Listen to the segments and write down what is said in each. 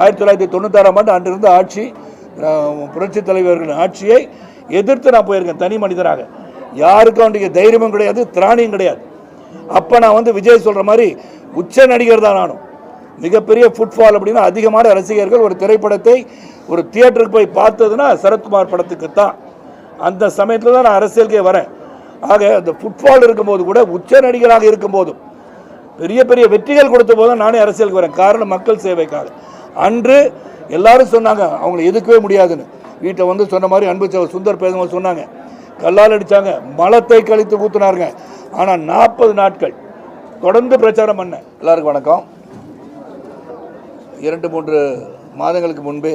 ஆயிரத்தி தொள்ளாயிரத்தி தொண்ணூத்தாறாம் ஆண்டு அன்றிருந்த ஆட்சி புரட்சி புரட்சித் தலைவர்களின் ஆட்சியை எதிர்த்து நான் போயிருக்கேன் தனி மனிதராக. யாருக்கும் அவனுடைய தைரியமும் கிடையாது திராணியும் கிடையாது. அப்போ நான் வந்து விஜய் சொல்கிற மாதிரி உச்ச நடிகர் தான் நானும். மிகப்பெரிய ஃபுட்ஃபால் அப்படின்னா அதிகமான ரசிகர்கள் ஒரு திரைப்படத்தை ஒரு தியேட்டருக்கு போய் பார்த்ததுன்னா சரத்குமார் படத்துக்கு தான். அந்த சமயத்தில் தான் நான் அரசியலுக்கே வரேன். ஆக அந்த ஃபுட்பால் இருக்கும்போது கூட உச்ச நடிகராக இருக்கும்போதும் பெரிய பெரிய வெற்றிகள் கொடுத்த போதும் நானே அரசியலுக்கு வரேன். காரணம் மக்கள் சேவைக்காக. அன்று எல்லாரும் சொன்னாங்க அவங்களை எதுக்கவே முடியாதுன்னு. வீட்டை வந்து சொன்ன மாதிரி அன்பு சகோதரர் சுந்தர் பேசும்போது சொன்னாங்க. கல்லால் அடித்தாங்க மலத்தை கழித்து ஊத்துனாருங்க. ஆனால் நாற்பது நாட்கள் தொடர்ந்து பிரச்சாரம் பண்ணேன். எல்லாருக்கும் வணக்கம். இரண்டு மூன்று மாதங்களுக்கு முன்பே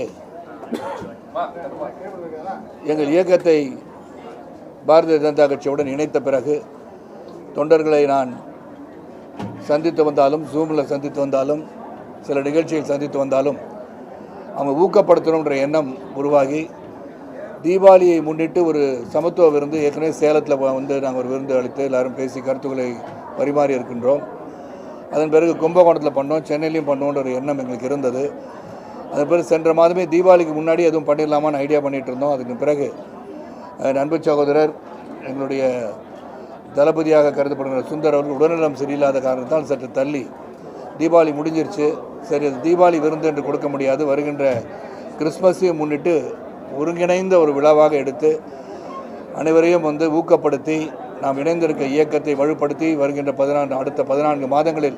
எங்கள் இயக்கத்தை பாரதிய ஜனதா கட்சியுடன் இணைத்த பிறகு தொண்டர்களை நான் சந்தித்து வந்தாலும் ஜூமில் சந்தித்து வந்தாலும் சில நிகழ்ச்சியில் சந்தித்து வந்தாலும் அவங்க ஊக்கப்படுத்தணுன்ற எண்ணம் உருவாகி தீபாவளியை முன்னிட்டு ஒரு சமத்துவ விருந்து ஏற்கனவே சேலத்தில் வந்து நாங்கள் ஒரு விருந்து அளித்து எல்லாரும் பேசி கருத்துக்களை பரிமாறி இருக்கின்றோம். அதன் பிறகு கும்பகோணத்தில் பண்ணோம் சென்னையிலையும் பண்ணோன்ற ஒரு எண்ணம் எங்களுக்கு இருந்தது. அதன் பிறகு சென்ற மாதமே தீபாவளிக்கு முன்னாடி எதுவும் பண்ணிடலாமான்னு ஐடியா பண்ணிகிட்டு இருந்தோம். அதுக்கு பிறகு நண்பு சகோதரர் எங்களுடைய தளபதியாக கருதப்படுகிற சுந்தர் அவர்கள் உடல்நலம் சரியில்லாத காரணத்தால் சற்று தள்ளி தீபாவளி முடிஞ்சிருச்சு. சரி அது தீபாவளி விருந்து என்று கொடுக்க முடியாது. வருகின்ற கிறிஸ்மஸையும் முன்னிட்டு ஒருங்கிணைந்த ஒரு விழாவாக எடுத்து அனைவரையும் வந்து ஊக்கப்படுத்தி நாம் இணைந்திருக்க இயக்கத்தை வலுப்படுத்தி வருகின்ற பதினான்கு அடுத்த பதினான்கு மாதங்களில்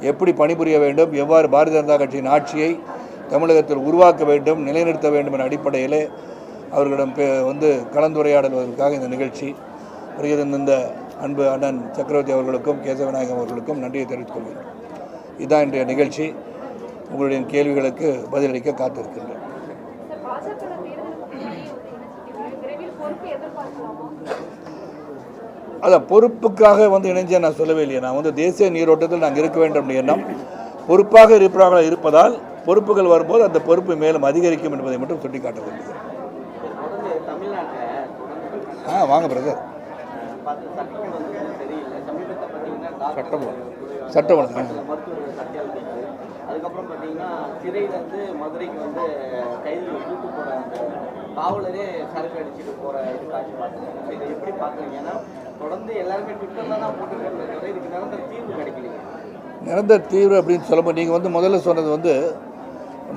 எப்படி பணிபுரிய வேண்டும் எவ்வாறு பாரதிய ஜனதா கட்சியின் ஆட்சியை தமிழகத்தில் உருவாக்க வேண்டும் நிலைநிறுத்த வேண்டும் என்ற அடிப்படையிலே அவர்களிடம் பே- வந்து கலந்துரையாடுவதற்காக இந்த நிகழ்ச்சி வருகிறது. இந்த அன்பு அண்ணன் சக்கரவர்த்தி அவர்களுக்கும் கேசவநாயகம் அவர்களுக்கும் நன்றியை தெரிவித்துக் கொள்கிறேன். இதுதான் இன்றைய நிகழ்ச்சி. உங்களுடைய கேள்விகளுக்கு பதிலளிக்க காத்திருக்கின்றேன். அதான் பொறுப்புக்காக வந்து இணைஞ்ச நான் சொல்லவே இல்லையே. நான் வந்து தேசிய நீரோட்டத்தில் நாங்கள் இருக்க வேண்டும் எண்ணம். பொறுப்பாக இருப்பவர்களாக இருப்பதால் பொறுப்புகள் வரும்போது அந்த பொறுப்பு மேலும் அதிகரிக்கும் என்பதை மட்டும் சுட்டிக்காட்ட விரும்புகிறேன் ஆ வாங்க பிரதர் பார்த்து சட்டங்கள் வந்து சரியில்லை சமீபத்தில் பார்த்தீங்கன்னா சட்டம் சட்டம் அதுக்கப்புறம் பார்த்தீங்கன்னா சிறையிலேருந்து மதுரைக்கு வந்து கைதிகளை கூட்டு போகிற அந்த காவலரே சரக்கு அடிச்சுட்டு போகிற இது காட்சி பார்த்துருக்கோம் இதை எப்படி பார்க்குறீங்க ஏன்னா தொடர்ந்து எல்லாருமே ட்விட்டரில் தான் போட்டுருக்காங்க இதுக்கு நிரந்தர தீர்வு கிடைக்கலைங்க நிரந்தர தீர்வு அப்படின்னு சொல்லும்போது நீங்கள் வந்து முதல்ல சொன்னது வந்து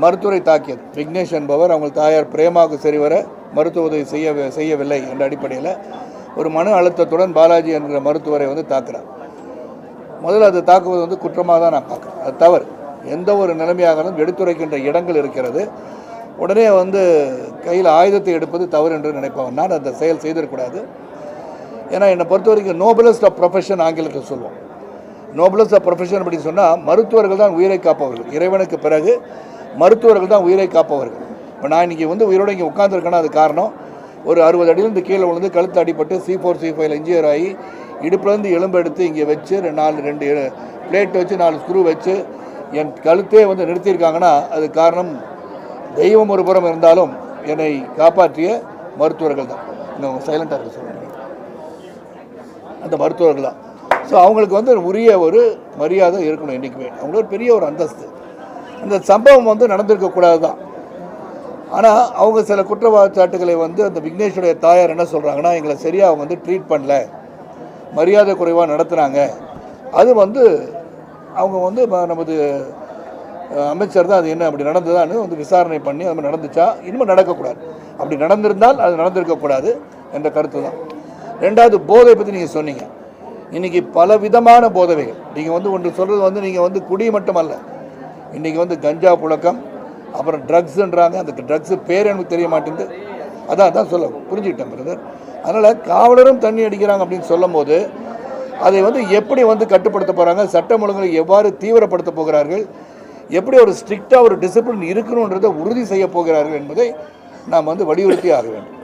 மருத்துவரை தாக்கியது. விக்னேஷ் என்பவர் அவங்க தாயார் பிரேமாவுக்கு சரிவர மருத்துவ உதவி செய்ய செய்யவில்லை என்ற அடிப்படையில் ஒரு மன அழுத்தத்துடன் பாலாஜி என்கிற மருத்துவரை வந்து தாக்குறார். முதல்ல அது தாக்குவது வந்து குற்றமாக தான் நான் பார்க்குறேன். அது தவறு. எந்த ஒரு நிலைமையாகவும் எடுத்துரைக்கின்ற இடங்கள் இருக்கிறது. உடனே வந்து கையில் ஆயுதத்தை எடுப்பது தவறு என்று நினைப்பவன். நான் அந்த செயல் செய்திடக்கூடாது. ஏன்னா என்னை பொறுத்த வரைக்கும் நோபலஸ்ட் ஆஃப் ப்ரொஃபஷன் ஆங்கிலத்தில் சொல்லுவோம். நோபலஸ்ட் ஆஃப் ப்ரொஃபஷன் அப்படின்னு சொன்னால் மருத்துவர்கள் தான் உயிரை காப்பவர்கள். இறைவனுக்கு பிறகு மருத்துவர்கள் தான் உயிரை காப்பவர்கள். இப்போ நான் இன்றைக்கி வந்து உயிரோடு இங்கே உட்காந்துருக்கேன்னா அது காரணம். ஒரு அறுபது அடியிலிருந்து கீழே விழுந்து கழுத்து அடிபட்டு சி ஃபோர் சி ஃபைவ்ல இன்ஜியர் ஆகி இடுப்புலேருந்து எலும்பு எடுத்து இங்கே வச்சு ரெண்டு நாலு ரெண்டு பிளேட் வச்சு நாலு ஸ்க்ரூ வச்சு என் கழுத்தே வந்து நிறுத்தியிருக்காங்கன்னா அது காரணம் தெய்வம் ஒரு புறம் இருந்தாலும் என்னை காப்பாற்றிய மருத்துவர்கள் தான். இன்னும் சைலண்டாக இருக்க சொல்லுங்கள் அந்த மருத்துவர்கள் தான். ஸோ அவங்களுக்கு வந்து உரிய ஒரு மரியாதை இருக்கணும் என்றைக்குமே அவங்களுக்கு ஒரு பெரிய ஒரு அந்தஸ்து. அந்த சம்பவம் வந்து நடந்திருக்கக்கூடாது தான். ஆனால் அவங்க சில குற்றவாச்சாட்டுகளை வந்து அந்த விக்னேஷுடைய தாயார் என்ன சொல்கிறாங்கன்னா எங்களை சரியாக அவங்க வந்து ட்ரீட் பண்ணல. மரியாதை குறைவாக நடத்துகிறாங்க அது வந்து அவங்க வந்து நமது அமைச்சர் தான் அது என்ன அப்படி நடந்ததான்னு வந்து விசாரணை பண்ணி அது மாதிரி நடந்துச்சா இனிமேல் நடக்கக்கூடாது. அப்படி நடந்திருந்தால் அது நடந்திருக்கக்கூடாது என்ற கருத்து தான். ரெண்டாவது போதை பற்றி நீங்கள் சொன்னீங்க. இன்றைக்கி பல விதமான போதவைகள் நீங்கள் வந்து ஒன்று சொல்கிறது வந்து நீங்கள் வந்து குடி மட்டுமல்ல. இன்றைக்கி வந்து கஞ்சா புழக்கம் அப்புறம் ட்ரக்ஸுன்றாங்க அந்த ட்ரக்ஸு பேர் எனக்கு தெரிய மாட்டேங்குது. அதான் அதான் சொல்ல புரிஞ்சுக்கிட்டேன் பிரதர் அதனால் காவலரும் தண்ணி அடிக்கிறாங்க அப்படின்னு சொல்லும்போது அதை வந்து எப்படி வந்து கட்டுப்படுத்த போகிறாங்க சட்டம் ஒழுங்குகளை எவ்வாறு தீவிரப்படுத்த போகிறார்கள் எப்படி ஒரு ஸ்ட்ரிக்டாக ஒரு டிசிப்ளின் இருக்கணுன்றதை உறுதி செய்ய போகிறார்கள் என்பதை நாம் வந்து வலியுறுத்தி ஆக வேண்டும்.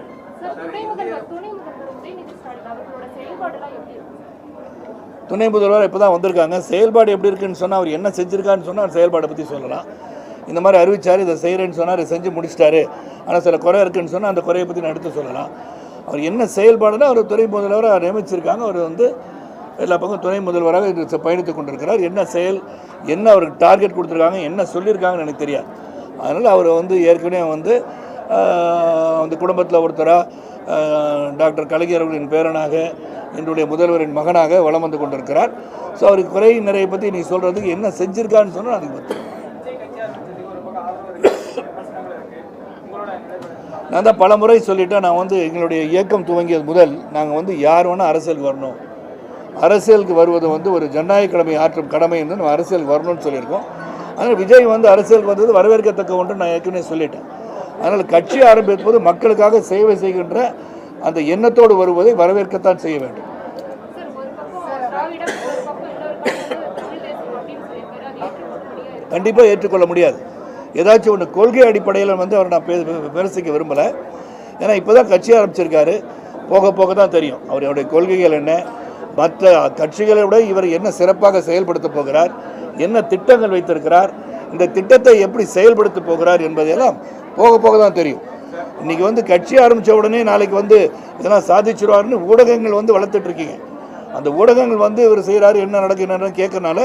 துணை முதல்வர் இப்போ தான் வந்திருக்காங்க. செயல்பாடு எப்படி இருக்குன்னு சொன்னால் அவர் என்ன செஞ்சுருக்கான்னு சொன்னால் அவர் செயல்பாடை பற்றி சொல்லலாம். இந்த மாதிரி அறிவிச்சார் இதை செய்கிறேன்னு சொன்னார் செஞ்சு முடிச்சிட்டாரு. ஆனால் சில குறை இருக்குன்னு சொன்னால் அந்த குறையை பற்றி நான் எடுத்து சொல்லலாம். அவர் என்ன செயல்பாடுனா அவர் துணை முதல்வராக நியமிச்சிருக்காங்க. அவர் வந்து எல்லா பக்கம் துணை முதல்வராக பயணித்து கொண்டிருக்கிறார். என்ன செயல் என்ன அவருக்கு டார்கெட் கொடுத்துருக்காங்க என்ன சொல்லியிருக்காங்கன்னு எனக்கு தெரியாது. அதனால் அவர் வந்து ஏற்கனவே வந்து அந்த குடும்பத்தில் ஒருத்தராக டாக்டர் கலைஞர் அவர்களின் பேரனாக என்னுடைய முதல்வரின் மகனாக வளம் வந்து கொண்டிருக்கிறார். ஸோ அவருக்கு குறை நிறைய பற்றி நீ சொல்கிறதுக்கு என்ன செஞ்சுருக்கான்னு சொன்னால் அதுக்கு பற்றி நான் தான் பல முறை சொல்லிட்டேன் நான் வந்து எங்களுடைய இயக்கம் துவங்கியது முதல் நாங்கள் வந்து யார் வேணால் அரசியலுக்கு வரணும். அரசியலுக்கு வருவது வந்து ஒரு ஜனநாயக கடமை ஆற்றும் கடமை என்று நம்ம அரசியலுக்கு வரணும்னு சொல்லியிருக்கோம். அதனால் விஜய் வந்து அரசியலுக்கு வந்தது வரவேற்கத்தக்க ஒன்று நான் ஏற்கனவே சொல்லிட்டேன். அதனால் கட்சி ஆரம்பிப்பது மக்களுக்காக சேவை செய்கின்ற அந்த எண்ணத்தோடு வருவதை வரவேற்கத்தான் செய்ய வேண்டும். கண்டிப்பாக ஏற்றுக்கொள்ள முடியாது. ஏதாச்சும் ஒன்று கொள்கை அடிப்படையில் வந்து அவர் நான் பே விமர்சிக்க விரும்பலை. ஏன்னா இப்போ தான் கட்சி ஆரம்பிச்சிருக்காரு. போக போக தான் தெரியும். அவருடைய கொள்கைகள் என்ன? மற்ற கட்சிகளை விட இவர் என்ன சிறப்பாக செயல்படுத்த போகிறார்? என்ன திட்டங்கள் வைத்திருக்கிறார்? இந்த திட்டத்தை எப்படி செயல்படுத்த போகிறார் என்பதையெல்லாம் போக போக தான் தெரியும். இன்றைக்கி வந்து கட்சி ஆரம்பித்த உடனே நாளைக்கு வந்து இதெல்லாம் சாதிச்சிருவார்னு ஊடகங்கள் வந்து வளர்த்துட்ருக்கீங்க அந்த ஊடகங்கள் வந்து இவர் செய்கிறாரு என்ன நடக்கு என்னன்னு கேட்கறனால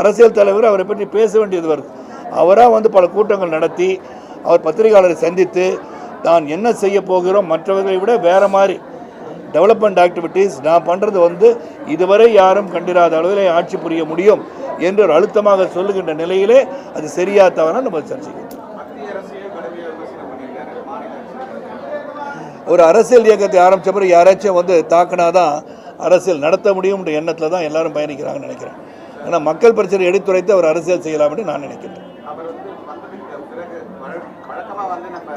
அரசியல் தலைவர் அவரை பற்றி பேச வேண்டியது வருது. அவராக வந்து பல கூட்டங்கள் நடத்தி அவர் பத்திரிகையாளரை சந்தித்து தான் என்ன செய்ய போகிறோம் மற்றவர்களை விட வேற மாதிரி டெவலப்மெண்ட் ஆக்டிவிட்டீஸ் நான் பண்ணுறது வந்து இதுவரை யாரும் கண்டிராத அளவில் ஆட்சி புரிய முடியும் என்று ஒரு அழுத்தமாக சொல்லுகின்ற நிலையிலே அது சரியா தவறாக நம்ம சர்ச்சைக்கு ஒரு அரசியல் இயக்கத்தை ஆரம்பித்த பிறகு யாராச்சும் வந்து தாக்கினாதான் அரசியல் நடத்த முடியும்ன்ற எண்ணத்தில் தான் எல்லாரும் பயணிக்கிறாங்கன்னு நினைக்கிறேன். ஏன்னா மக்கள் பிரச்சனை எடுத்துரைத்து அவர் அரசியல் செய்யலாம்னு நான் நினைக்கிறேன். அவர் வந்து வந்ததுக்கு பிறகு வழ- வழக்கமா வந்து நம்ம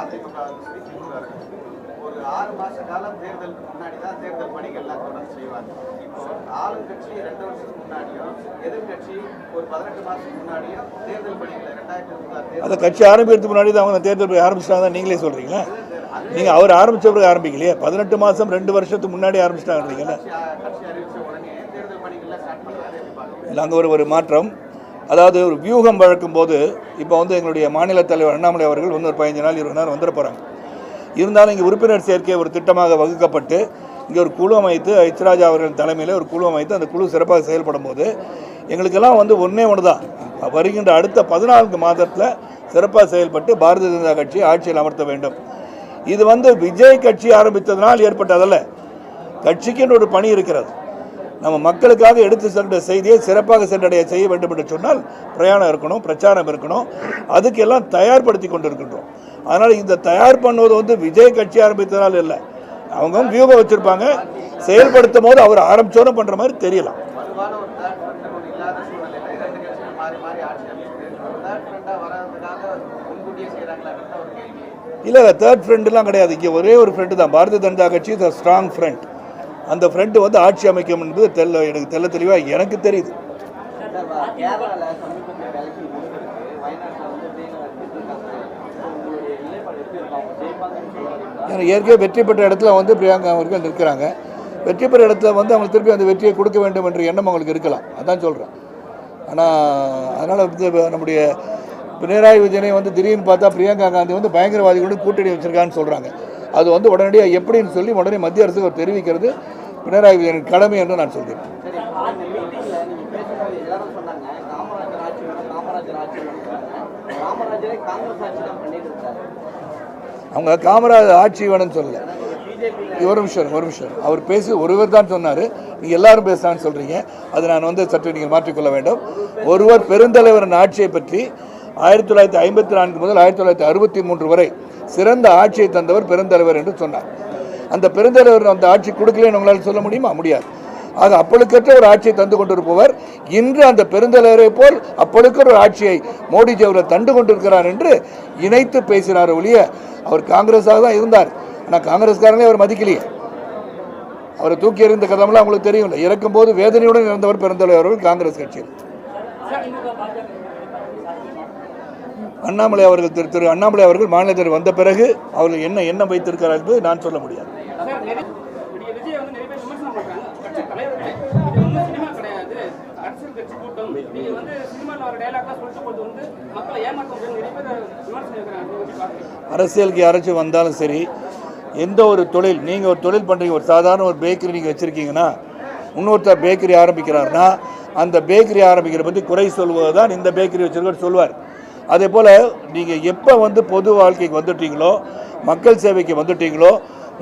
அதிமுக வந்து. ஒரு ஆறு மாச காலம் தேர்தலுக்கு முன்னாடி தான் தேர்தல் பணிகள்லாம் தொடர்ந்து செய்வாங்க. இப்போ ஆளுங்கட்சி ரெண்டு வருஷத்துக்கு முன்னாடியும் எதிர்கட்சி ஒரு பதினெட்டு மாசத்துக்கு முன்னாடியும் தேர்தல் பணிகளை ரெண்டாயிரத்தி இருபத்தாறு அந்த கட்சி ஆரம்பிக்கிறதுக்கு முன்னாடி தான் அவங்க தேர்தல் ஆரம்பிச்சிட்டாங்க நீங்களே சொல்கிறீங்களா நீங்கள் அவர் ஆரம்பித்த பிறகு ஆரம்பிக்கலையே. பதினெட்டு மாதம் ரெண்டு வருஷத்துக்கு முன்னாடி ஆரம்பிச்சிட்டாங்கன்றீங்களா கட்சி கட்சி அறிவிச்ச உடனே தேர்தல் பணிகள்லாம் ஸ்டார்ட் பண்ணாரு எப்படி பார்க்குறீங்க இல்லை அங்கே ஒரு ஒரு மாற்றம். அதாவது ஒரு வியூகம் வழக்கும் போது இப்போ வந்து எங்களுடைய மாநில தலைவர் அண்ணாமலை அவர்கள் இன்னொரு பதினஞ்சு நாள் இருபது நாள் வந்துட போகிறாங்க இருந்தாலும் இங்கே உறுப்பினர் சேர்க்கை ஒரு திட்டமாக வகுக்கப்பட்டு இங்கே ஒரு குழு அமைத்து ஐச்சராஜா அவர்கள் தலைமையில் ஒரு குழு அமைத்து அந்த குழு சிறப்பாக செயல்படும் போது எங்களுக்கெல்லாம் வந்து ஒன்றே ஒன்று தான் வருகின்ற அடுத்த பதினான்கு மாதத்தில் சிறப்பாக செயல்பட்டு பாரதிய ஜனதா கட்சி ஆட்சியில் அமர்த்த வேண்டும். இது வந்து விஜய் கட்சி ஆரம்பித்ததனால் ஏற்பட்டதல்ல. கட்சிக்குன்னு ஒரு பணி இருக்கிறது. நம்ம மக்களுக்காக எடுத்து சென்ற செய்தியை சிறப்பாக சென்றடைய செய்ய வேண்டும் என்று சொன்னால் பிரயாணம் இருக்கணும் பிரச்சாரம் இருக்கணும். அதுக்கெல்லாம் தயார்படுத்தி கொண்டிருக்கின்றோம். அதனால் இந்த தயார் பண்ணுவது வந்து விஜய் கட்சி ஆரம்பித்ததால் இல்லை. அவங்க வியூகம் வச்சுருப்பாங்க. செயல்படுத்தும் போது அவர் ஆரம்பிச்சோன்னு பண்ணுற மாதிரி தெரியலாம் இல்லை தேர்ட் ஃப்ரெண்டுலாம் கிடையாது. இங்கே ஒரே ஒரு ஃப்ரெண்டு தான். பாரதிய ஜனதா கட்சி இஸ் ஸ்ட்ராங் ஃப்ரண்ட் அந்த ஃப்ரெண்டு வந்து ஆட்சி அமைக்கும் என்பது தெல்ல எனக்கு தெல்ல தெளிவாக எனக்கு தெரியுது. ஏற்கனவே வெற்றி பெற்ற இடத்துல வந்து பிரியங்கா அவர்கள் நிற்கிறாங்க. வெற்றி பெற்ற இடத்துல வந்து அவங்களுக்கு திருப்பி அந்த வெற்றியை கொடுக்க வேண்டும் என்ற எண்ணம் அவங்களுக்கு இருக்கலாம். அதான் சொல்கிறேன் ஆனால் அதனால் வந்து நம்முடைய பினராயி விஜயனை வந்து திடீர்னு பார்த்தா பிரியங்கா காந்தி வந்து பயங்கரவாதிகளோடு கூட்டணி வச்சிருக்கான்னு சொல்கிறாங்க அது வந்து உடனடியாக எப்படின்னு சொல்லி உடனே மத்திய அரசுக்கு அவர் தெரிவிக்கிறது. பினராயி விஜயனின் கடமை என்று நான் சொல்கிறேன். அவங்க காமராஜர் ஆட்சி வேணும்னு சொல்லலை. ஒரு நிமிஷம் ஒரு நிமிஷம். அவர் பேசி ஒருவர் தான் சொன்னார். நீங்கள் எல்லாரும் பேசுகிறான்னு சொல்கிறீங்க அதை நான் வந்து சற்று நீங்கள் மாற்றிக்கொள்ள வேண்டும். ஒருவர் பெருந்தலைவரின் ஆட்சியை பற்றி ஆயிரத்தி தொள்ளாயிரத்தி ஐம்பத்தி நான்கு முதல் ஆயிரத்தி தொள்ளாயிரத்தி அறுபத்தி மூன்று வரை சிறந்த ஆட்சியை தந்தவர் பெருந்தலைவர் என்று சொன்னார். அந்த பெருந்தலைவர் அந்த ஆட்சி கொடுக்கலன்னு உங்களால் சொல்ல முடியுமா? முடியாது. ஆக அப்பொழுக்கற்ற ஒரு ஆட்சியை தந்து கொண்டிருப்பவர் இன்று அந்த பெருந்தலைவரை போல் அப்பழுக்கிற ஒரு ஆட்சியை மோடிஜி அவர்கள் தண்டு கொண்டிருக்கிறார் என்று இணைத்து பேசினார் ஒழிய அவர் காங்கிரஸாக தான் இருந்தார். ஆனால் காங்கிரஸ்காரங்களே அவர் மதிக்கலையே. அவரை தூக்கி எறிந்த கதமெல்லாம் அவங்களுக்கு தெரியும்ல. இறக்கும்போது வேதனையுடன் இறந்தவர் பெருந்தலைவர் அவர்கள் காங்கிரஸ் கட்சியில். அண்ணாமலை அவர்கள் திரு திரு அண்ணாமலை அவர்கள் மாநிலத்தில் வந்த பிறகு அவர்கள் என்ன எண்ணம் வைத்திருக்கிறார் என்பது நான் சொல்ல முடியாது. விஜய் வந்து நிறைய பேர் விமர்சனம் பண்றாங்க. கட்சி தலைவர்களே, இது சினிமா கிடையாது. அரசியல் கட்சி கூட்டம். நீங்க வந்து சொல்லிட்டு வந்து மக்களை நிறைய பேர் விமர்சனம் அரசியலுக்கு யாராச்சும் வந்தாலும் சரி எந்த ஒரு தொழில் நீங்கள் ஒரு தொழில் பண்ணுறீங்க ஒரு சாதாரண ஒரு பேக்கரி நீங்கள் வச்சுருக்கீங்கன்னா இன்னொருத்தர் பேக்கரி ஆரம்பிக்கிறாருன்னா அந்த பேக்கரி ஆரம்பிக்கிற பற்றி குறை சொல்வது தான் இந்த பேக்கரி வச்சிருக்கவர் சொல்வார் அதே போல் நீங்கள் எப்போ வந்து பொது வாழ்க்கைக்கு வந்துட்டீங்களோ மக்கள் சேவைக்கு வந்துட்டீங்களோ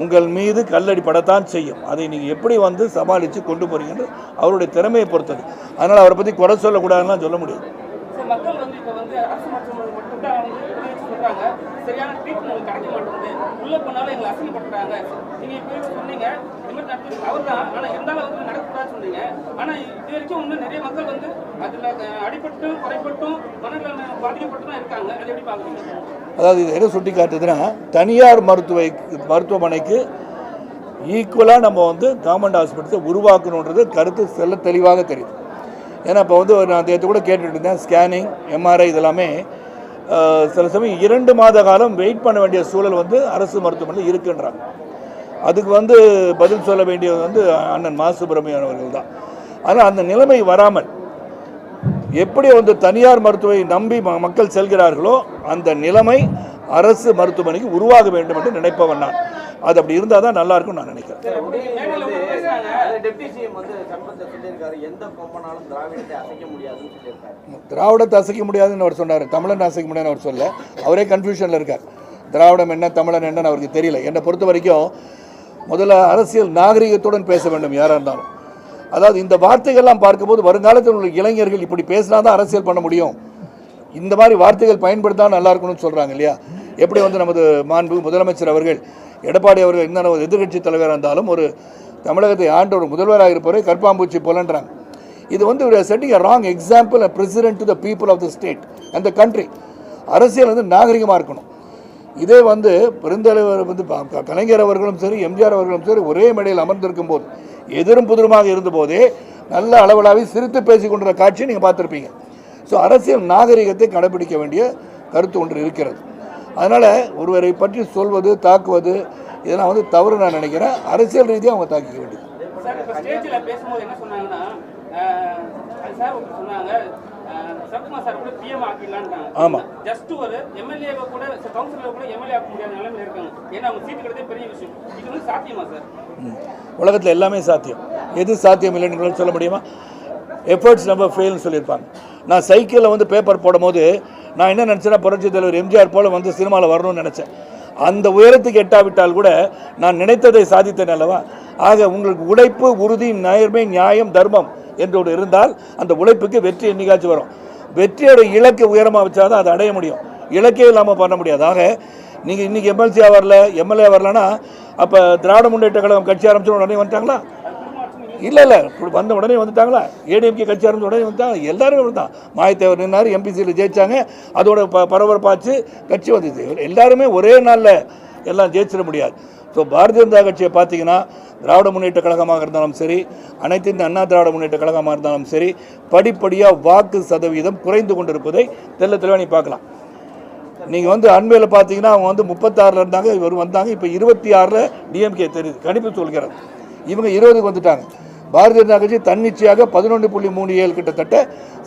உங்கள் மீது கல்லடி படத்தான் செய்யும். அதை நீங்கள் எப்படி வந்து சமாளித்து கொண்டு போகிறீங்கன்னு அவருடைய திறமையை பொறுத்தது. அதனால் அவரை பற்றி குறை சொல்லக்கூடாதுன்னு சொல்ல முடியாது. தான் சரியான உள்ள போனாலும் எங்களை சொன்னீங்க இந்த மாதிரி நடத்தி அவர் தான் இருந்தாலும் வந்து நடக்கக்கூடாதுன்னு சொன்னீங்க. ஆனால் இது வரைக்கும் இன்னும் நிறைய மக்கள் வந்து அதில் அஹ், அடிபட்டும் குறைபட்டும் மனநல பாதிக்கப்பட்டு தான் இருக்காங்க. அதை எப்படி பார்க்குறீங்க? அதாவது இது எதை சுட்டி காட்டுதுன்னா தனியார் மருத்துவ மருத்துவமனைக்கு ஈக்குவலாக நம்ம வந்து கவர்மெண்ட் ஹாஸ்பிட்டல்ஸை உருவாக்கணுன்றது கருத்து செல்ல தெளிவாக தெரியுது. ஏன்னா இப்போ வந்து நான் நேற்று கூட கேட்டுட்டு இருந்தேன் ஸ்கேனிங் எம்ஆர்ஐ இதெல்லாமே சில சமயம் இரண்டு மாத காலம் வெயிட் பண்ண வேண்டிய சூழல் வந்து அரசு மருத்துவமனையில் இருக்குன்றாங்க. அதுக்கு வந்து பதில் சொல்ல வேண்டியது வந்து அண்ணன் மா சுப்பிரமணியன் அவர்கள் தான். ஆனால் அந்த நிலைமை வராமல் எப்படி வந்து தனியார் மருத்துவை நம்பி மக்கள் செல்கிறார்களோ அந்த நிலைமை அரசு மருத்துவமனைக்கு உருவாக வேண்டும் என்று நினைப்பவன் நான். அது அப்படி இருந்தால் தான் நல்லா இருக்கும் நான் நினைக்கிறேன். திராவிடத்தை அசைக்க முடியாதுன்னு அவர் சொன்னார். தமிழன் அசைக்க முடியாதுன்னு அவர் சொல்ல அவரே கன்ஃபியூஷனில் இருக்கார். திராவிடம் என்ன தமிழன் என்னன்னு அவருக்கு தெரியல. என்னை பொறுத்த வரைக்கும் முதல்ல அரசியல் நாகரிகத்துடன் பேச வேண்டும் யாராக இருந்தாலும். அதாவது இந்த வார்த்தைகள்லாம் பார்க்கும்போது வருங்காலத்தில் உள்ள இளைஞர்கள் இப்படி பேசினா தான் அரசியல் பண்ண முடியும். இந்த மாதிரி வார்த்தைகள் பயன்படுத்தா நல்லா இருக்கணும்னு சொல்கிறாங்க இல்லையா? எப்படி வந்து நமது மாண்பு முதலமைச்சர் அவர்கள் எடப்பாடி அவர்கள் என்ன எதிர்க்கட்சி தலைவராக இருந்தாலும் ஒரு தமிழகத்தை ஆண்ட ஒரு முதல்வராக இருப்பவரை கற்பாம்பூச்சி போலன்றாங்க. இது வந்து ஒரு setting a wrong example a president to the people of the state and the country அரசியல் வந்து நாகரிகமாக இருக்கணும். இதே வந்து பெருந்தலைவர் வந்து கலைஞர் அவர்களும் சரி எம்ஜிஆர் அவர்களும் சரி ஒரே மேடையில் அமர்ந்திருக்கும் போது எதிரும் புதிருமாக இருந்தபோதே நல்ல அளவலாவி சிரித்து பேசிக் கொண்டிருந்த காட்சியை நீங்கள் பார்த்துருப்பீங்க. ஸோ அரசியல் நாகரிகத்தை கடைபிடிக்க வேண்டிய கருத்து ஒன்று இருக்கிறது. அதனால் ஒருவரை பற்றி சொல்வது தாக்குவது இதெல்லாம் வந்து தவறு நான் நினைக்கிறேன். அரசியல் ரீதியாக அவங்க தாக்கிக்க வேண்டியது. ஆமா. ஜஸ்ட் ஒரு எம்எல்ஏவை கூட கவுன்சிலர் கூட எம்எல்ஏ ஆக்க முடியாத நிலைமையில இருக்காங்க. ஏன்னா அவங்க சீட்டு கிடைத்தே பெரிய விஷயம். இது வந்து சாத்தியமா சார்? உலகத்தில் எல்லாமே சாத்தியம். எது சாத்தியம் இல்லைன்னு உங்களால சொல்ல முடியுமா? எஃபர்ட்ஸ் நம்ம ஃபெயில்னு சொல்லியிருப்பாங்க. நான் சைக்கிளில் வந்து பேப்பர் போடும்போது நான் என்ன நினச்சேன்னா புரட்சி தலைவர் எம்ஜிஆர் போல் வந்து சினிமாவில் வரணும்னு நினச்சேன். அந்த உயரத்துக்கு எட்டாவிட்டால் கூட நான் நினைத்ததை சாதித்தேன் அல்லவா? ஆக உங்களுக்கு உழைப்பு உறுதி நேர்மை நியாயம் தர்மம் என்றோடு இருந்தால் அந்த உழைப்புக்கு வெற்றி என்னைக்காச்சும் வரும். வெற்றியோட இலக்கு உயரமாக வச்சாதான் அதை அடைய முடியும். இலக்கே இல்லாமல் பண்ண முடியாது. ஆக நீங்கள் இன்றைக்கி எம்எல்சியாக வரல எம்எல்ஏ வரலன்னா அப்போ திராவிட முன்னேற்ற கழகம் கட்சி ஆரம்பிச்சோன்னு உடனே வந்துட்டாங்களா? இல்லை இல்லை வந்த உடனே வந்துட்டாங்களா? ஏடிஎம்கே கட்சி ஆரம்பிச்ச உடனே வந்துட்டாங்க. எல்லாருமே வந்துட்டான் மாயத்தேவர் நின்னார் எம்பிசியில் ஜெயிச்சாங்க. அதோட ப பரபரப்பாச்சு கட்சி வந்துச்சு. எல்லாருமே ஒரே நாளில் எல்லாம் ஜெயிச்சிட முடியாது. ஸோ பாரதிய ஜனதா கட்சியை பார்த்தீங்கன்னா திராவிட முன்னேற்ற கழகமாக இருந்தாலும் சரி அனைத்து இந்த அண்ணா திராவிட முன்னேற்ற கழகமாக இருந்தாலும் சரி படிப்படியாக வாக்கு சதவீதம் குறைந்து கொண்டிருப்பதை தெல்ல தெளிவாக நீ பார்க்கலாம். நீங்கள் வந்து அண்மையில் பார்த்தீங்கன்னா அவங்க வந்து முப்பத்தாறில் இருந்தாங்க இவர் வந்தாங்க. இப்போ இருபத்தி ஆறில் டிஎம்கே தெரியுது. கணிப்பு சொல்கிறது இவங்க இருபதுக்கு வந்துட்டாங்க. பாரதிய ஜனதா கட்சி தன்னிச்சையாக பதினொன்று புள்ளி மூணு ஏழு கிட்டத்தட்ட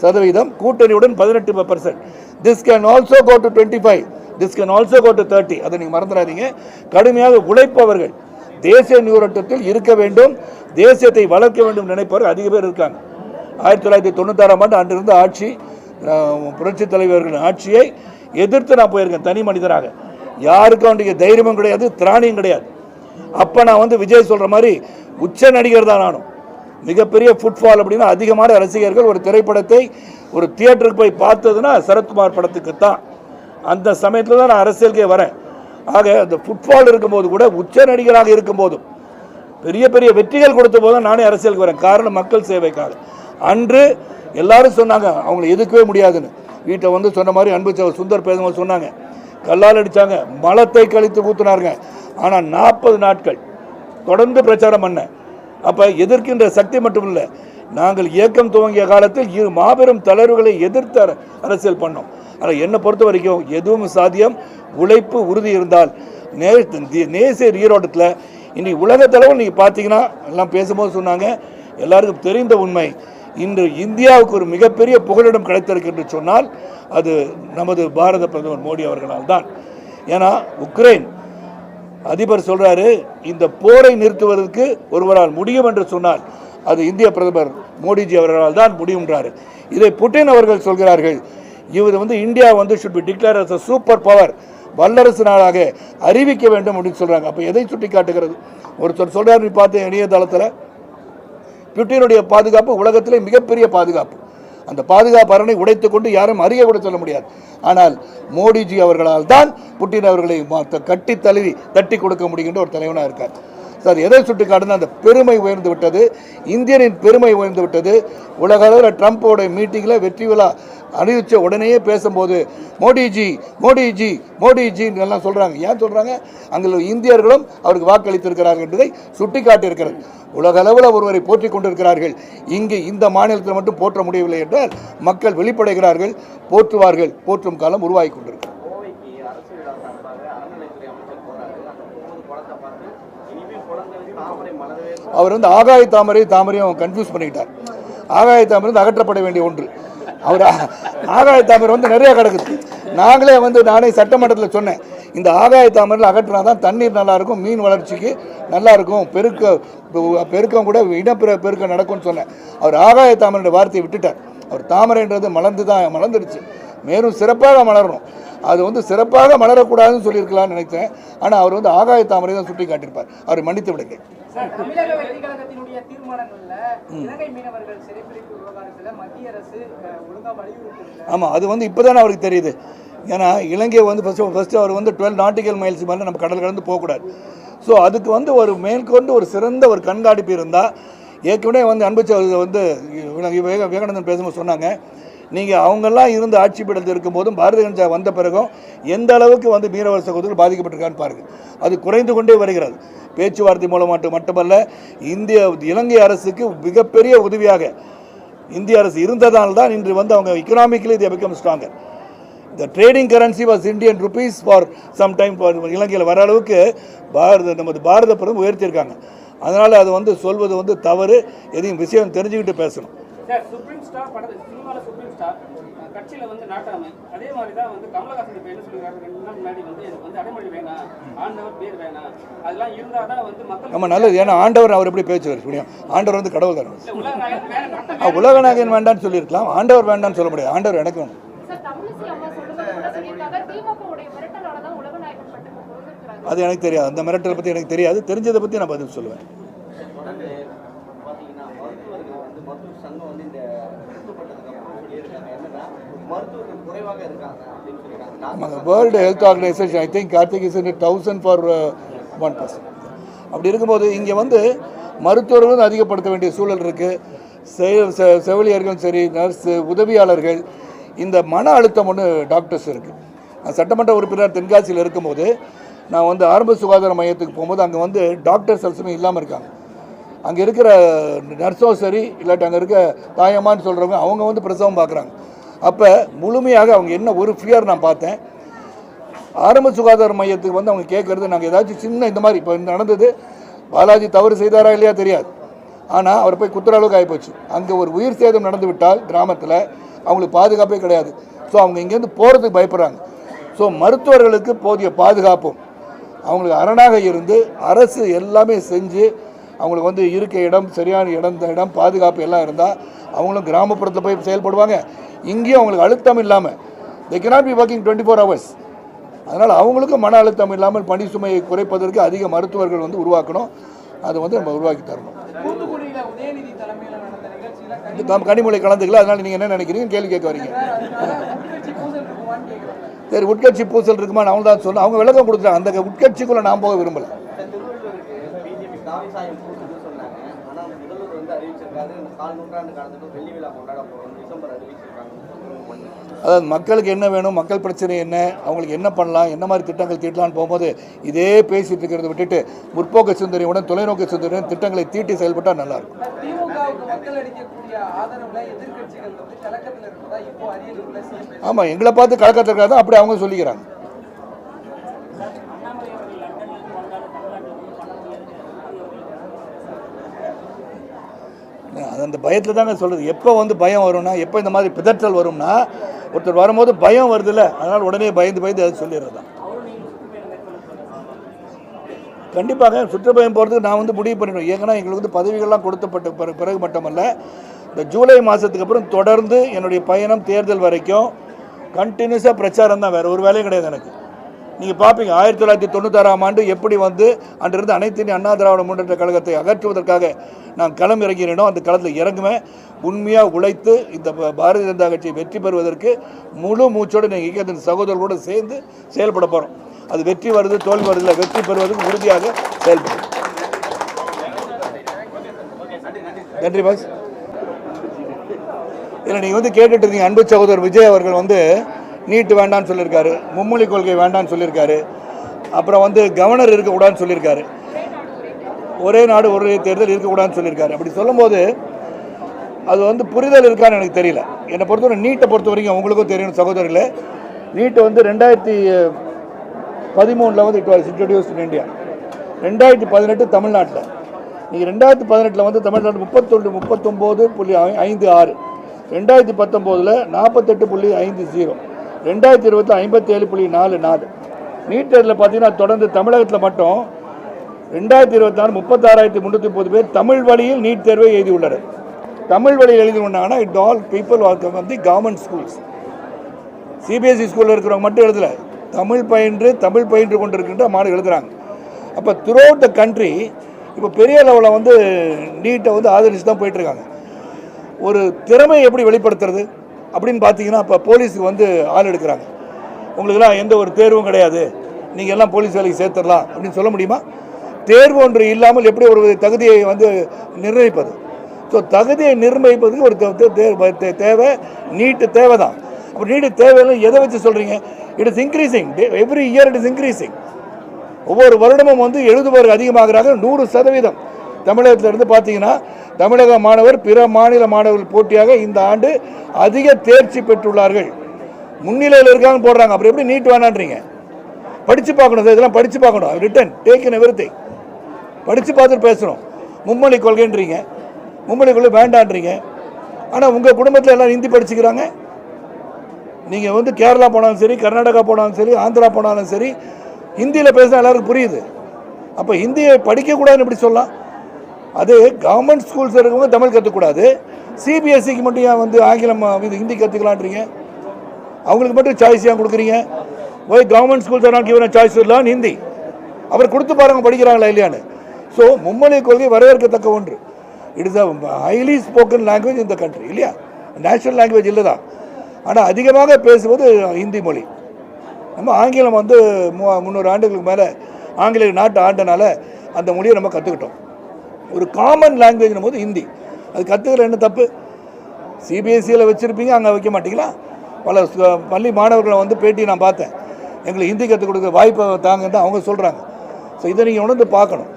சதவீதம். கூட்டணியுடன் பதினெட்டு percent this can also go to twenty five this can also go to thirty அதை நீங்கள் மறந்துடாதீங்க. கடுமையாக உழைப்பவர்கள் தேசிய நீரோட்டத்தில் இருக்க வேண்டும். தேசியத்தை வளர்க்க வேண்டும் நினைப்பவர்கள் அதிக பேர் இருக்காங்க. ஆயிரத்தி தொள்ளாயிரத்தி தொண்ணூத்தாறாம் ஆண்டு அன்றிருந்த ஆட்சி புரட்சி தலைவர்களின் ஆட்சியை எதிர்த்து நான் போயிருக்கேன் தனி மனிதராக. யாருக்கும் அவனுடைய தைரியமும் கிடையாது திராணியும் கிடையாது. அப்போ நான் வந்து விஜய் சொல்கிற மாதிரி உச்ச நடிகர் தான் நானும். மிகப்பெரிய ஃபுட்ஃபால் அப்படின்னா அதிகமான ரசிகர்கள் ஒரு திரைப்படத்தை ஒரு தியேட்டருக்கு போய் பார்த்ததுன்னா சரத்குமார் படத்துக்கு தான் அந்த சமயத்தில் தான் நான் அரசியலுக்கே வரேன். ஆக அந்த ஃபுட்பால் இருக்கும்போது கூட உச்ச நடிகராக இருக்கும்போதும் பெரிய பெரிய வெற்றிகள் கொடுத்த போதும் நானே அரசியலுக்கு வரேன். காரணம் மக்கள் சேவைக்காக. அன்று எல்லாரும் சொன்னாங்க அவங்களை எதுக்கவே முடியாதுன்னு. வீட்டை வந்து சொன்ன மாதிரி அன்பு சுந்தர் பேசும்போது சொன்னாங்க. கல்லால் அடித்தாங்க மலத்தை கழித்து ஊத்துனாருங்க. ஆனால் நாற்பது நாட்கள் தொடர்ந்து பிரச்சாரம் பண்ணேன். அப்போ எதிர்க்கின்ற சக்தி மட்டும் இல்லை. நாங்கள் இயக்கம் துவங்கிய காலத்தில் இரு மாபெரும் தளர்வுகளை எதிர்த்து அரசியல் பண்ணோம். ஆனால் என்னை பொறுத்த வரைக்கும் எதுவும் சாத்தியம். உழைப்பு உறுதி இருந்தால் நே தி- நேசிய ஈரோட்டத்தில் இன்றைக்கி உலகத்தளவில் நீங்கள் பார்த்தீங்கன்னா எல்லாம் பேசும்போது சொன்னாங்க. எல்லாருக்கும் தெரிந்த உண்மை. இன்று இந்தியாவுக்கு ஒரு மிகப்பெரிய புகலிடம் கிடைத்திருக்கின்ற சொன்னால் அது நமது பாரத பிரதமர் மோடி அவர்களால் தான் ஏன்னா உக்ரைன் அதிபர் சொல்றாரு இந்த போரை நிறுத்துவதற்கு ஒருவரால் முடியும் என்று சொன்னால் அது இந்திய பிரதமர் மோடிஜி அவர்களால் தான் முடியும்ன்றார். இதை புட்டின் அவர்கள் சொல்கிறார்கள் இவர் வந்து இந்தியா வந்து should be declare as a super power வல்லரசு நாளாக அறிவிக்க வேண்டும் அப்படின்னு சொல்கிறாங்க அப்போ எதை சுட்டி காட்டுகிறது ஒருத்தர் சொல்கிறார் நீ பார்த்து இணையதளத்தில் புட்டினுடைய பாதுகாப்பு உலகத்திலே மிகப்பெரிய பாதுகாப்பு. அந்த பாதுகாப்பு அரணை உடைத்துக் கொண்டு யாரும் அறிய கூட சொல்ல முடியாது. ஆனால் மோடிஜி அவர்களால் தான் புட்டின் அவர்களை கட்டி தழுவி தட்டி கொடுக்க முடிகின்ற ஒரு தலைவனாக இருக்கார். சார் எதை சுட்டு காட்டுனா அந்த பெருமை உயர்ந்து விட்டது இந்தியனின் பெருமை உயர்ந்து விட்டது உலக அளவில் ட்ரம்ப்போட மீட்டிங்கில் வெற்றி விழா அறிவித்த உடனேயே பேசும்போது மோடிஜி மோடிஜி மோடிஜி எல்லாம் சொல்கிறாங்க ஏன் சொல்கிறாங்க அங்கே இந்தியர்களும் அவருக்கு வாக்களித்திருக்கிறார்கள் என்பதை சுட்டி காட்டியிருக்கிறது உலக அளவில் ஒருவரை போற்றிக் கொண்டிருக்கிறார்கள். இங்கு இந்த மாநிலத்தில் மட்டும் போற்ற முடியவில்லை என்றால் மக்கள் வெளிப்படைகிறார்கள் போற்றுவார்கள் போற்றும் காலம் உருவாகி கொண்டிருக்கிறது. அவர் வந்து ஆகாய தாமரை தாமரையும் கன்ஃபியூஸ் பண்ணிக்கிட்டார். ஆகாய தாமரை அகற்றப்பட வேண்டிய ஒன்று. அவர்? ஆகாய தாமரை வந்து நிறைய கிடக்குது. நாங்களே வந்து நானே சட்டமன்றத்தில் சொன்னேன். இந்த ஆகாய தாமரையில் அகற்றினா தான் தண்ணீர் நல்லாயிருக்கும் மீன் வளர்ச்சிக்கு நல்லா இருக்கும் பெருக்க பெருக்கம் கூட இடப்பெரு பெருக்கம் நடக்கும்னு சொன்னேன். அவர் ஆகாய தாமரோட வார்த்தையை விட்டுட்டார். அவர் தாமரைன்றது மலர்ந்து தான் மலர்ந்துடுச்சு மேலும் சிறப்பாக மலரணும். அது வந்து சிறப்பாக மலரக்கூடாதுன்னு சொல்லியிருக்கலாம்னு நினைத்தேன். ஆனால் அவர் வந்து ஆகாய தாமரை தான் சுட்டி காட்டியிருப்பார். அவர் மன்னித்து விடுங்க சார் தமிழக வெற்றி கழகத்தினுடைய தீர்மானங்கள்ல இலங்கை மீனவர்கள் சிறைப்பிடிப்பு விவகாரத்துல மத்திய அரசு அஹ், ஒழுங்கா வலியுறுத்தல ஆமாம் அது வந்து இப்போ தானே அவருக்கு தெரியுது. ஏன்னா இலங்கை வந்து ஃபஸ்ட்டு ஃபஸ்ட்டு அவர் வந்து டுவெல் நாட்டிக்கல் மைல்ஸ் மேலே நம்ம கடல் கடந்து போகக்கூடாது. ஸோ அதுக்கு வந்து ஒரு மேற்கொண்டு ஒரு சிறந்த ஒரு கண்காணிப்பு இருந்தால் ஏற்கனவே வந்து அன்பு வந்து விவேகானந்தன் பேசும்போது சொன்னாங்க நீங்கள் அவங்கெல்லாம் இருந்து ஆட்சி பீடத்தில் இருக்கும்போதும் பாரதிய ஜனதா வந்த பிறகும் எந்த அளவுக்கு வந்து மீனவர் சகோதரர்கள் பாதிக்கப்பட்டிருக்கான்னு பாருங்கள் அது குறைந்து கொண்டே வருகிறது. பேச்சுவார்த்தை மூலமாக மட்டுமல்ல இந்திய இலங்கை அரசுக்கு மிகப்பெரிய உதவியாக இந்திய அரசு இருந்ததால் தான் இன்று வந்து அவங்க economically they become stronger the trading currency was Indian rupees for some time இலங்கையில் வர அளவுக்கு பாரத நமது பாரத பிரதமர் உயர்த்தியிருக்காங்க. அதனால் அது வந்து சொல்வது வந்து தவறு. எதையும் விஷயம் தெரிஞ்சுக்கிட்டு பேசணும். ஸ்டார் கட்சியில் வந்து நாட்டாமை. அதே மாதிரி தான் வந்து கமலஹாசன் இப்போ என்ன சொல்லியிருக்காரு ரெண்டு நாள் முன்னாடி வந்து எனக்கு வந்து அடைமொழி வேணாம் ஆண்டவர் பேர் வேணாம். அதெல்லாம் இருந்தால் தான் வந்து மக்கள் நம்ம நல்லது. ஏன்னா ஆண்டவர் அவர் எப்படி பேச்சுவார் முடியும்? ஆண்டவர் வந்து கடவுள் தானே உலகநாயகன் வேண்டாம்னு சொல்லியிருக்கலாம். ஆண்டவர் வேண்டாம்னு சொல்ல முடியாது. ஆண்டவர் எனக்கு வேணும். அது எனக்கு தெரியாது. அந்த மிரட்டலை பற்றி எனக்கு தெரியாது. தெரிஞ்சதை பற்றி நான் பதில் சொல்லுவேன் தொடர்ந்து பார்த்தீங்கன்னா மருத்துவர்கள் வந்து மருத்துவ சங்கம் வந்து இந்த திருத்தப்பட்டதுக்கு அப்புறம் சொல்லியிருக்காங்க என்னன்னா மருத்துவர்கள் குறைவாக இருக்காங்க அப்படின்னு சொல்லியிருக்காங்க ஆமாங்க world health organization I think Karthik is thousand for one person அப்படி இருக்கும்போது இங்கே வந்து மருத்துவர்களும் அதிகப்படுத்த வேண்டிய சூழல் இருக்குது செவிலியர்களும் சரி நர்ஸு உதவியாளர்கள் இந்த மன அழுத்தம் ஒன்று டாக்டர்ஸ் இருக்குது சட்டமன்ற உறுப்பினர் தென்காசியில் இருக்கும்போது நான் வந்து ஆரம்ப சுகாதார மையத்துக்கு போகும்போது அங்கே வந்து டாக்டர்ஸ் எல்லாமே இல்லாமல் இருக்காங்க. அங்கே இருக்கிற நர்ஸும் சரி இல்லாட்டி அங்கே இருக்க தாயம்மான்னு சொல்கிறவங்க அவங்க வந்து பிரசவம் பார்க்குறாங்க அப்போ முழுமையாக அவங்க என்ன ஒரு ஃபியர் நான் பார்த்தேன். ஆரம்ப சுகாதார மையத்துக்கு வந்து அவங்க கேட்குறது நாங்கள் ஏதாச்சும் சின்ன இந்த மாதிரி இப்போ நடந்தது பாலாஜி தவறு செய்தாரா இல்லையா தெரியாது. ஆனால் அவர் போய் குத்துற அளவுக்கு ஆகிப்போச்சு. அங்கே ஒரு உயிர் சேதம் நடந்து விட்டால் கிராமத்தில் அவங்களுக்கு பாதுகாப்பே கிடையாது. ஸோ அவங்க இங்கேருந்து போகிறதுக்கு பயப்படுறாங்க. ஸோ மருத்துவர்களுக்கு போதிய பாதுகாப்பும் அவங்களுக்கு அரணாக இருந்து அரசு எல்லாமே செஞ்சு அவங்களுக்கு வந்து இருக்க இடம் சரியான இடம் இந்த இடம் பாதுகாப்பு எல்லாம் இருந்தால் அவங்களும் கிராமப்புறத்தில் போய் செயல்படுவாங்க. இங்கேயும் அவங்களுக்கு அழுத்தம் இல்லாமல் they cannot be working twenty four hours அதனால் அவங்களுக்கும் மன அழுத்தம் இல்லாமல் பணி சுமையை குறைப்பதற்கு அதிக மருத்துவர்கள் வந்து உருவாக்கணும். அதை வந்து நம்ம உருவாக்கி தரணும். நம்ம கனிமொழி கலந்துக்கல அதனால் நீங்கள் என்ன நினைக்கிறீங்க? கேள்வி கேட்க வரீங்க. உட்கட்சி பூசல் இருக்குமான்னு கேட்குறாங்க சரி உட்கட்சி பூசல் இருக்குமா அவங்க தான் சொன்னேன். அவங்க விளக்கம் கொடுத்துட்டாங்க. அந்த உட்கட்சிக்குள்ளே நான் போக விரும்பல இந்த திருவள்ளுவருக்கு பிஜேபி காவி சாயம் பூசுன்னு சொன்னாங்க ஆனால் முதல்வர் வந்து அறிவிச்சிருக்காரு இந்த கால் நூற்றாண்டு காலத்துக்கு வெள்ளி விழா கொண்டாட போகிறோம் டிசம்பர் அறிவிச்சிருக்காங்க அதாவது மக்களுக்கு என்ன வேணும் மக்கள் பிரச்சனை என்ன அவங்களுக்கு என்ன பண்ணலாம் என்ன மாதிரி திட்டங்கள் தீட்டலாம்னு போகும்போது இதே பேசிட்டு இருக்கிறத விட்டுட்டு முற்போக்கு சிந்தனையுடன் தொலைநோக்கு சிந்தனையுடன் திட்டங்களை தீட்டி செயல்பட்டால் சிஎம் பேசுறாங்க. ஆமாம் எங்களை பார்த்து கலக்கத்தில் இருக்காது அப்படி அவங்க சொல்லிக்கிறாங்க அது அந்த பயத்தில் தாங்க சொல்கிறது எப்போ வந்து பயம் வரும்னா எப்போ இந்த மாதிரி பிதற்றல் வரும்னா ஒருத்தர் வரும்போது பயம் வருதுல்ல அதனால் உடனே பயந்து பயந்து அதை சொல்லிடுறது தான். கண்டிப்பாக சுற்றுப்பயணம் போகிறதுக்கு நான் வந்து முடிவு பண்ணிடுவேன். ஏன்னா எங்களுக்கு வந்து பதவிகள்லாம் கொடுத்தப்பட்ட பிறகு பிறகு மட்டுமல்ல இந்த ஜூலை மாதத்துக்கு அப்புறம் தொடர்ந்து என்னுடைய பயணம் தேர்தல் வரைக்கும் கண்டினியூஸாக பிரச்சாரம் தான். வேறு ஒரு வேலையும் கிடையாது எனக்கு. நீங்கள் பார்ப்பீங்க ஆயிரத்தி தொள்ளாயிரத்தி தொண்ணூத்தாறாம் ஆண்டு எப்படி வந்து அன்றிருந்து அனைத்து அண்ணா திராவிட முன்னேற்ற கழகத்தை அகற்றுவதற்காக நான் களம் இறங்கினேனோ அந்த களத்தில் இறங்குவேன் உண்மையாக உழைத்து இந்த ப- பாரதிய ஜனதா கட்சியை வெற்றி பெறுவதற்கு முழு மூச்சோடு நீங்கள் இயக்கத்தின் சகோதரர்களோடு சேர்ந்து செயல்பட போகிறோம் அது வெற்றி வருது தோல்வி வருதில்ல வெற்றி பெறுவதற்கு உறுதியாக செயல்படும் நன்றி பாஸ் இல்லை நீங்கள் வந்து கேட்டுட்டு இருந்தீங்க அன்பு சகோதரர் விஜய் அவர்கள் வந்து நீட்டு வேண்டாம்னு சொல்லியிருக்காரு மும்மொழி கொள்கை வேண்டாம்னு சொல்லியிருக்காரு அப்புறம் வந்து கவர்னர் இருக்கக்கூடாதுன்னு சொல்லியிருக்காரு. ஒரே நாடு ஒரே தேர்தல் இருக்கக்கூடாதுன்னு சொல்லியிருக்காரு. அப்படி சொல்லும்போது அது வந்து புரிதல் இருக்கான்னு எனக்கு தெரியல. என்னை பொறுத்தவரை நீட்டை பொறுத்த வரைக்கும் உங்களுக்கும் தெரியும் சகோதரர்களே நீட்டை வந்து ரெண்டாயிரத்தி பதிமூணில் வந்து it was introduce in India ரெண்டாயிரத்தி பதினெட்டு தமிழ்நாட்டில். நீங்கள் ரெண்டாயிரத்தி பதினெட்டில் வந்து தமிழ்நாடு முப்பத்தொன்று முப்பத்தொம்போது புள்ளி ஐந்து ஆறு. ரெண்டாயிரத்தி பத்தொம்போதில் நாற்பத்தெட்டு புள்ளி ஐந்து ஜீரோ. ரெண்டாயிரத்தி இருபத்தி ஐம்பத்தேழு புள்ளி நாலு நாலு. நீட் தேர்தலில் பார்த்தீங்கன்னா தொடர்ந்து தமிழகத்தில் மட்டும் ரெண்டாயிரத்தி இருபத்தாறு முப்பத்தாறாயிரத்தி முந்நூற்றி முப்பது பேர் தமிழ் வழியில் நீட் தேர்வை எழுதியுள்ளனர். தமிழ் வழியில் எழுதி கொண்டாங்கன்னா இட் ஆல் பீப்புள் வந்து கவர்மெண்ட் ஸ்கூல்ஸ் சிபிஎஸ்சி ஸ்கூலில் இருக்கிறவங்க மட்டும் எழுதலை. தமிழ் பயின்று தமிழ் பயின்று கொண்டிருக்கின்ற மாணவர்கள் எழுதுகிறாங்க அப்போ த்ரூ த கண்ட்ரி இப்போ பெரிய லெவலில் வந்து நீட்டை வந்து ஆதரிச்சு தான் போயிட்டுருக்காங்க ஒரு திறமையை எப்படி வெளிப்படுத்துறது? அப்படின்னு பார்த்தீங்கன்னா இப்போ போலீஸுக்கு வந்து ஆள் எடுக்கிறாங்க. உங்களுக்கெல்லாம் எந்த ஒரு தேர்வும் கிடையாது. நீங்கள் எல்லாம் போலீஸ் வேலைக்கு சேர்த்துடலாம் அப்படின்னு சொல்ல முடியுமா? தேர்வு ஒன்று இல்லாமல் எப்படி ஒரு தகுதியை வந்து நிர்ணயிப்பது? ஸோ தகுதியை நிர்ணயிப்பதுக்கு ஒரு தே- தேவை நீட்டு தேவை தான். அப்போ நீட்டு தேவையில்லை எதை வச்சு சொல்கிறீங்க it is increasing every year it is increasing ஒவ்வொரு வருடமும் வந்து எழுதுபவர்கள் அதிகமாகிறாங்க நூறு சதவீதம். தமிழகத்திலிருந்து பார்த்தீங்கன்னா தமிழக மாணவர் பிற மாநில மாணவர்கள் போட்டியாக இந்த ஆண்டு அதிக தேர்ச்சி பெற்றுள்ளார்கள். முன்னிலையில் இருக்காங்கன்னு போடுறாங்க. அப்புறம் எப்படி நீட் வேணான்றீங்க? படித்து பார்க்கணும் சார் இதெல்லாம் படித்து பார்க்கணும். ரிட்டன் டேக் இன் எவ்ரி படித்து பார்த்துட்டு பேசணும். மும்மொழி கொள்கைன்றீங்க. மும்மொழி கொள்கை வேண்டான்றீங்க. ஆனால் உங்கள் குடும்பத்தில் எல்லாம் ஹிந்தி படிச்சுக்கிறாங்க. நீங்கள் வந்து கேரளா போனாலும் சரி கர்நாடகா போனாலும் சரி ஆந்திரா போனாலும் சரி ஹிந்தியில் பேசினா எல்லாருக்கும் புரியுது. அப்போ ஹிந்தியை படிக்கக்கூடாதுன்னு எப்படி சொல்லலாம்? அது கவர்மெண்ட் ஸ்கூல்ஸ் இருக்கவங்க தமிழ் கற்றுக்கூடாது சிபிஎஸ்சிக்கு மட்டும் ஏன் வந்து ஆங்கிலம் இது ஹிந்தி கற்றுக்கலான்றீங்க அவங்களுக்கு மட்டும் சாய்ஸ் ஏன் கொடுக்குறீங்க? ஒய் கவர்மெண்ட் ஸ்கூல்ஸ் ஆனால் கிவன் சாய்ஸ் இல்லாமல் ஹிந்தி அவர் கொடுத்து பாருங்க படிக்கிறாங்களா இல்லையான்னு. ஸோ மும்மொழி கொள்கை வரவேற்கத்தக்க ஒன்று. It is a highly spoken language இந்த கண்ட்ரி இல்லையா? நேஷனல் லாங்குவேஜ் இல்லை தான் ஆனால் அதிகமாக பேசுவது ஹிந்தி மொழி. நம்ம ஆங்கிலம் வந்து மூ- முந்நூறு ஆண்டுகளுக்கு மேலே ஆங்கிலேய நாட்டு ஆண்டனால அந்த மொழியை நம்ம கற்றுக்கிட்டோம் ஒரு காமன் லாங்குவேஜ்னும் போது ஹிந்தி. அது கற்றுக்கிற என்ன தப்பு? சிபிஎஸ்சியில் வச்சுருப்பீங்க அங்கே வைக்க மாட்டீங்களா? பல சு- பள்ளி மாணவர்களை வந்து பேட்டி நான் பார்த்தேன். எங்களுக்கு ஹிந்தி கற்றுக் கொடுக்க வாய்ப்பை தாங்கன்னு தான் அவங்க சொல்கிறாங்க ஸோ இதை நீங்கள் உணர்ந்து பார்க்கணும்.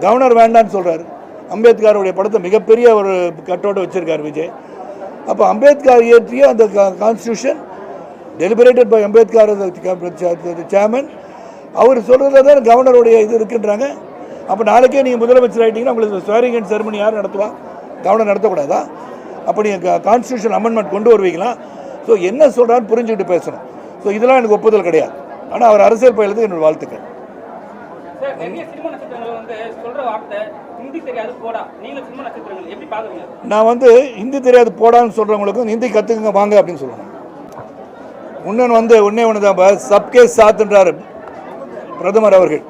கவர்னர் வேண்டான்னு சொல்கிறாரு அம்பேத்கருடைய படத்தை மிகப்பெரிய ஒரு கட்டோடு வச்சுருக்காரு விஜய். அப்போ அம்பேத்கர் இயற்றிய அந்த constitution deliberated by Ambedkar chairman அவர் சொல்கிறதுல தான் கவர்னருடைய இது இருக்குன்றாங்க. அப்போ நாளைக்கே நீங்கள் முதலமைச்சர் ஆகிட்டீங்கன்னா உங்களுக்கு ஸ்வேரிங் அண்ட் செரமனி யார் நடத்துவா? கவர்னர் நடத்தக்கூடாதா? அப்போ நீங்கள் கான்ஸ்டியூஷன் அமெண்ட்மெண்ட் கொண்டு வருவீங்களா? ஸோ என்ன சொல்கிறான்னு புரிஞ்சுக்கிட்டு பேசணும். ஸோ இதெல்லாம் எனக்கு ஒப்புதல் கிடையாது. ஆனால் அவர் அரசியல் பயிலுக்கு என்னோட வாழ்த்துக்கள். நான் வந்து ஹிந்தி தெரியாது போடான்னு சொல்கிறவங்களுக்கும் ஹிந்தி கற்றுக்குங்க வாங்க அப்படின்னு சொல்லணும் இன்னொன்று வந்து ஒன்றே ஒன்று தான் சப்கே சாத்துன்றார் பிரதமர் அவர்கள்.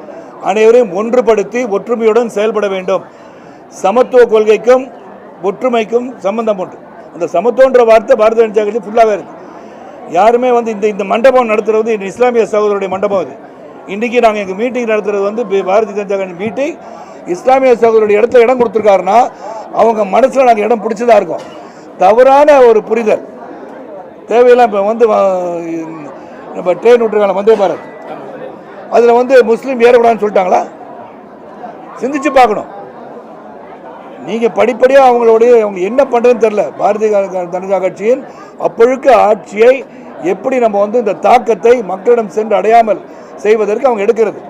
அனைவரையும் ஒன்றுபடுத்தி ஒற்றுமையுடன் செயல்பட வேண்டும். சமத்துவ கொள்கைக்கும் ஒற்றுமைக்கும் சம்பந்தம் உண்டு. அந்த சமத்துவன்ற வார்த்தை பாரதிய ஜனதா கட்சி ஃபுல்லாகவே இருக்குது யாருமே வந்து இந்த இந்த மண்டபம் நடத்துகிறது வந்து இந்த இஸ்லாமிய சகோதரருடைய மண்டபம் இது இன்றைக்கி நாங்கள் எங்கள் மீட்டிங் நடத்துகிறது வந்து பாரதிய ஜனதா கட்சி மீட்டிங் இஸ்லாமிய சகோதரருடைய இடத்துல இடம் கொடுத்துருக்காருன்னா அவங்க மனசில் நாங்கள் இடம் பிடிச்சதாக இருக்கோம். தவறான ஒரு புரிதல். தேவையெல்லாம் இப்போ வந்து நம்ம ட்ரெயின் விட்டுருக்காங்க வந்தே பாரத். அதில் வந்து முஸ்லீம் ஏறக்கூடாதுன்னு சொல்லிட்டாங்களா? சிந்திச்சு பார்க்கணும். நீங்கள் படிப்படியாக அவங்களுடைய அவங்க என்ன பண்ணுறதுன்னு தெரில பாரதிய ஜனதா கட்சியின் அப்பொழுக்கு ஆட்சியை எப்படி நம்ம வந்து இந்த தாக்கத்தை மக்களிடம் சென்று அடையாமல் செய்வதற்கு அவங்க எடுக்கிறது.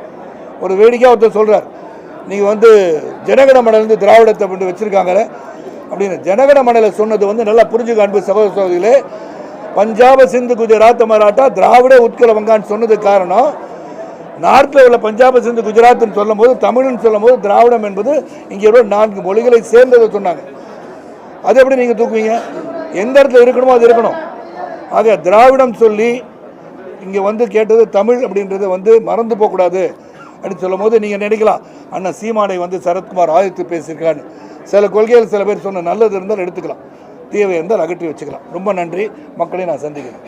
ஒரு வேடிக்கையாக ஒருத்தர் சொல்கிறார் நீங்கள் வந்து ஜனகண மணலேருந்து திராவிடத்தை கொண்டு வச்சுருக்காங்க அப்படின்னு. ஜனகண மணலை சொன்னது வந்து நல்லா புரிஞ்சுக்க அன்பு சகோதர சகோதரிகளே. பஞ்சாப சிந்து குஜராத் மராட்டா திராவிட உட்கல வங்கான்னு சொன்னதுக்கு காரணம் நார்த்தில் உள்ள பஞ்சாப சேர்ந்து குஜராத்னு சொல்லும்போது தமிழ்னு சொல்லும்போது திராவிடம் என்பது இங்கே உள்ள நான்கு மொழிகளை சேர்ந்ததை சொன்னாங்க. அது எப்படி நீங்கள் தூக்குவீங்க? எந்த இடத்துல இருக்கணுமோ அது இருக்கணும். ஆக திராவிடம் சொல்லி இங்கே வந்து கேட்டது தமிழ் அப்படின்றது வந்து மறந்து போகக்கூடாது அப்படின்னு சொல்லும் போது நீங்கள் நினைக்கலாம். அண்ணன் சீமானை வந்து சரத்குமார் ஆதித்து பேசியிருக்கான்னு சில கொள்கைகள் சில பேர் சொன்ன நல்லது இருந்தால் எடுத்துக்கலாம். தீவை இருந்தால் அகற்றி வச்சுக்கலாம். ரொம்ப நன்றி. மக்களை நான் சந்திக்கிறேன்.